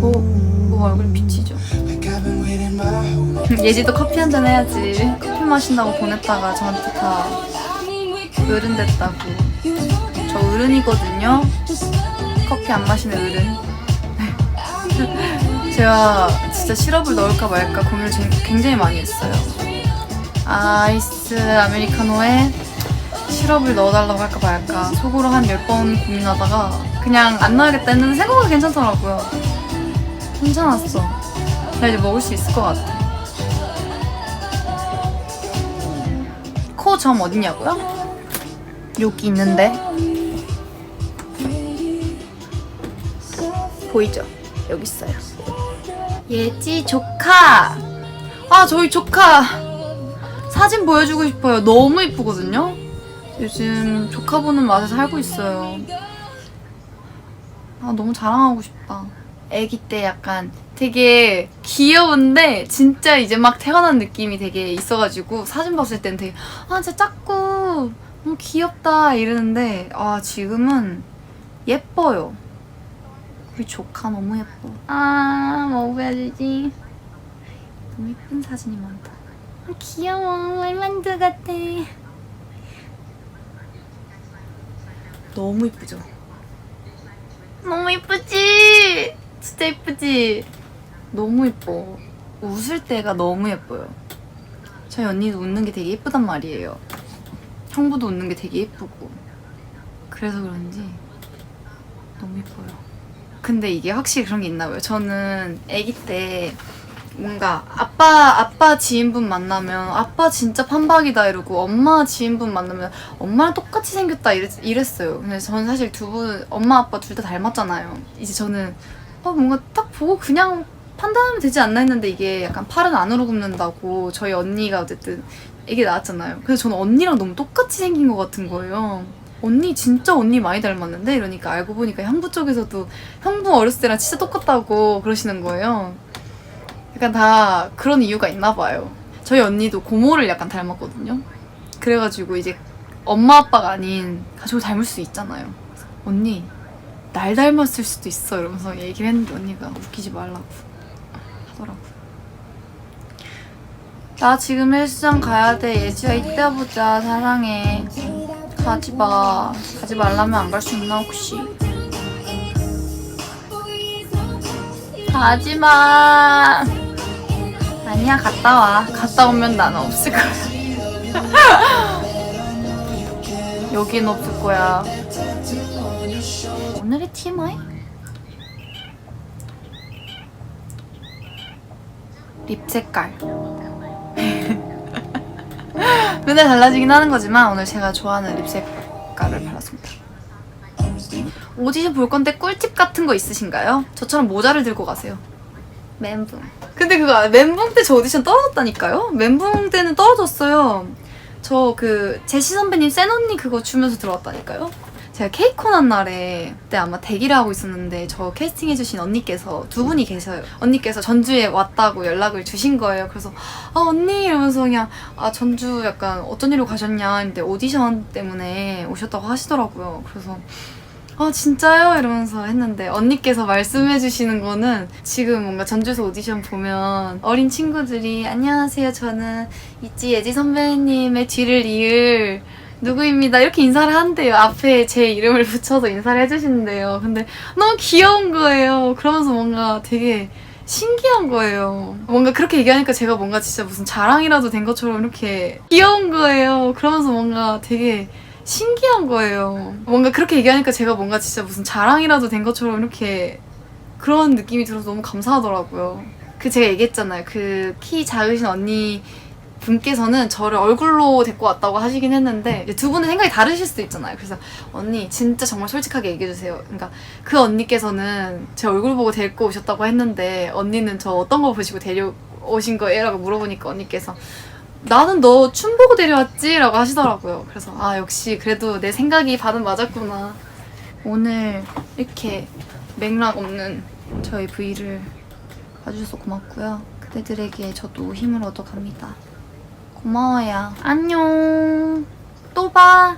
오, 오 얼굴 비치죠. 예지도 커피 한 잔 해야지. 커피 마신다고 보냈다가 저한테 다 어른 됐다고. 저 어른이거든요. 커피 안 마시는 어른. 제가 진짜 시럽을 넣을까 말까 고민을 제- 굉장히 많이 했어요. 아이스 아메리카노에 시럽을 넣어달라고 할까 말까 속으로 한열번 고민하다가 그냥 안 넣어야겠다 했는데 생각보다 괜찮더라고요. 괜찮았어. 나 이제 먹을 수 있을 것 같아. 코 점 어디냐고요? 여기 있는데 보이죠? 여기 있어요. 예지 조카. 아 저희 조카 사진 보여주고 싶어요. 너무 이쁘거든요. 요즘 조카 보는 맛에 살고 있어요. 아 너무 자랑하고 싶다. 아기 때 약간 되게 귀여운데 진짜 이제 막 태어난 느낌이 되게 있어가지고 사진 봤을 땐 되게 아 진짜 작고 너무 귀엽다 이러는데 아 지금은 예뻐요. 우리 조카 너무 예뻐. 아 먹어야지. 너무 예쁜 사진이 많다. 아, 귀여워 말만두 같아. 너무 이쁘죠? 너무 이쁘지? 진짜 이쁘지? 너무 예뻐. 웃을 때가 너무 예뻐요. 저희 언니도 웃는 게 되게 예쁘단 말이에요. 형부도 웃는 게 되게 예쁘고. 그래서 그런지 너무 예뻐요. 근데 이게 확실히 그런 게 있나 봐요. 저는 아기 때 뭔가 아빠 아빠 지인분 만나면 아빠 진짜 판박이다 이러고 엄마 지인분 만나면 엄마랑 똑같이 생겼다 이랬, 이랬 어요. 근데 저는 사실 두 분 엄마 아빠 둘 다 닮았잖아요. 이제 저는 어 뭔가 딱 보고 그냥 판단하면 되지 않나 했는데 이게 약간 팔은 안으로 굽는다고 저희 언니가 어쨌든 이게 나왔잖아요. 그래서 저는 언니랑 너무 똑같이 생긴 것 같은 거예요. 언니 진짜 언니 많이 닮았는데 이러니까 알고 보니까 형부 쪽에서도 형부 어렸을 때랑 진짜 똑같다고 그러시는 거예요. 약간 다 그런 이유가 있나 봐요. 저희 언니도 고모를 약간 닮았거든요. 그래가지고 이제 엄마 아빠가 아닌 가족을 닮을 수 있잖아요. 언니 날 닮았을 수도 있어 이러면서 얘기를 했는데 언니가 웃기지 말라고 하더라고. 나 지금 헬스장 가야 돼. 예지야 이따 보자. 사랑해. 가지 마. 가지 말라면 안 갈 수 있나 혹시? 가지 마. 아니야 갔다 와. 갔다 오면 나는 없을 거야. 여긴 없을 거야. 오늘의 TMI? 립 색깔. 맨날 달라지긴 하는 거지만 오늘 제가 좋아하는 립 색깔을 발랐습니다. 오디션 볼 건데 꿀팁 같은 거 있으신가요? 저처럼 모자를 들고 가세요. 멘붕. 근데 그거 멘붕 때 저 오디션 떨어졌다니까요? 멘붕 때는 떨어졌어요. 저 그 제시 선배님 센 언니 그거 주면서 들어왔다니까요? 제가 케이콘 날에 그때 아마 대기를 하고 있었는데 저 캐스팅해주신 언니께서 두 분이 계셔요. 언니께서 전주에 왔다고 연락을 주신 거예요. 그래서 아 언니 이러면서 그냥 아 전주 약간 어떤 일로 가셨냐 했는데 오디션 때문에 오셨다고 하시더라고요. 그래서 아 진짜요? 이러면서 했는데 언니께서 말씀해 주시는 거는 지금 뭔가 전주에서 오디션 보면 어린 친구들이 안녕하세요. 저는 있지 예지 선배님의 뒤를 이을 누구입니다. 이렇게 인사를 한대요. 앞에 제 이름을 붙여서 인사를 해주시는데요. 근데 너무 귀여운 거예요. 그러면서 뭔가 되게 신기한 거예요. 뭔가 그렇게 얘기하니까 제가 뭔가 진짜 무슨 자랑이라도 된 것처럼 이렇게 귀여운 거예요. 그러면서 뭔가 되게 신기한 거예요. 뭔가 그렇게 얘기하니까 제가 뭔가 진짜 무슨 자랑이라도 된 것처럼 이렇게 그런 느낌이 들어서 너무 감사하더라고요. 그 제가 얘기했잖아요. 그 키 작으신 언니 분께서는 저를 얼굴로 데리고 왔다고 하시긴 했는데 두 분의 생각이 다르실 수도 있잖아요. 그래서 언니 진짜 정말 솔직하게 얘기해 주세요. 그러니까 그 언니께서는 제 얼굴 보고 데리고 오셨다고 했는데 언니는 저 어떤 거 보시고 데려오신 거예요? 라고 물어보니까 언니께서 나는 너 춤 보고 데려왔지? 라고 하시더라고요. 그래서 아 역시 그래도 내 생각이 반은 맞았구나. 오늘 이렇게 맥락 없는 저희 V를 봐주셔서 고맙고요. 그대들에게 저도 힘을 얻어갑니다. 고마워요. 안녕. 또 봐.